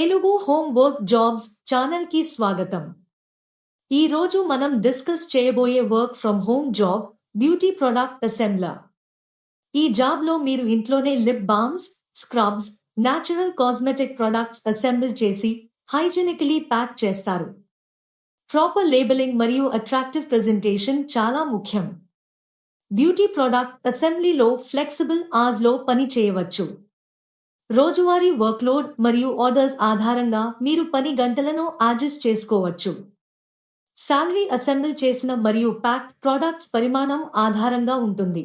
Telugu home work jobs ఛానల్కి స్వాగతం. ఈ రోజు మనం డిస్కస్ చేయబోయే work from home job beauty product assembler ఈ జాబ్లో మీరు ఇంట్లోనే lip balms scrubs natural cosmetic products assemble చేసి హైజెనికలీ ప్యాక్ చేస్తారు. ప్రాపర్ లేబులింగ్ మరియు అట్రాక్టివ్ ప్రెజెంటేషన్ చాలా ముఖ్యం. బ్యూటీ ప్రొడక్ట్ అసెంబ్లీలో ఫ్లెక్సిబుల్ ఆజ్లో పని చేయవచ్చు. రోజువారీ వర్క్లోడ్ మరియు ఆర్డర్స్ ఆధారంగా మీరు పని గంటలను అడ్జస్ట్ చేసుకోవచ్చు. శాలరీ అసెంబుల్ చేసిన మరియు ప్యాక్ ప్రొడక్ట్స్ పరిమాణం ఆధారంగా ఉంటుంది.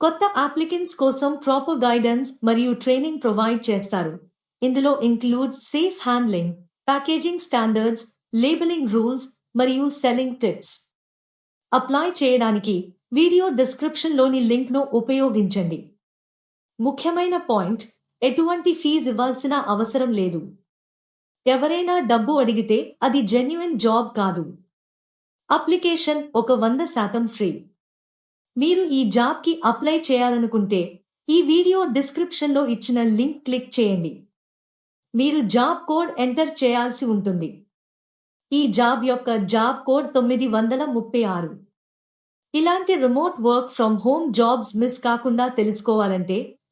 కొత్త అప్లికెంట్స్ కోసం ప్రాపర్ గైడెన్స్ మరియు ట్రైనింగ్ ప్రొవైడ్ చేస్తారు. ఇందులో includes safe handling packaging standards labelling rules మరియు సెల్లింగ్ టిప్స్. అప్లై చేయడానికి వీడియో డిస్క్రిప్షన్లోని లింక్ను ఉపయోగించండి. ముఖ్యమైన పాయింట్ ఎటువంటి ఫీజు ఇవ్వాల్సిన అవసరం లేదు. ఎవరైనా డబ్బు అడిగితే అది జెన్యున్ జాబ్ కాదు. అప్లికేషన్ ఒక వంద శాతం ఫ్రీ. మీరు ఈ జాబ్కి అప్లై చేయాలనుకుంటే ఈ వీడియో డిస్క్రిప్షన్లో ఇచ్చిన లింక్ క్లిక్ చేయండి. మీరు జాబ్ కోడ్ ఎంటర్ చేయాల్సి ఉంటుంది. ఈ జాబ్ యొక్క జాబ్ కోడ్ తొమ్మిది వందల ముప్పై ఆరు. ఇలాంటి remote work from home jobs miss కాకుండా తెలుసుకోవాలంటే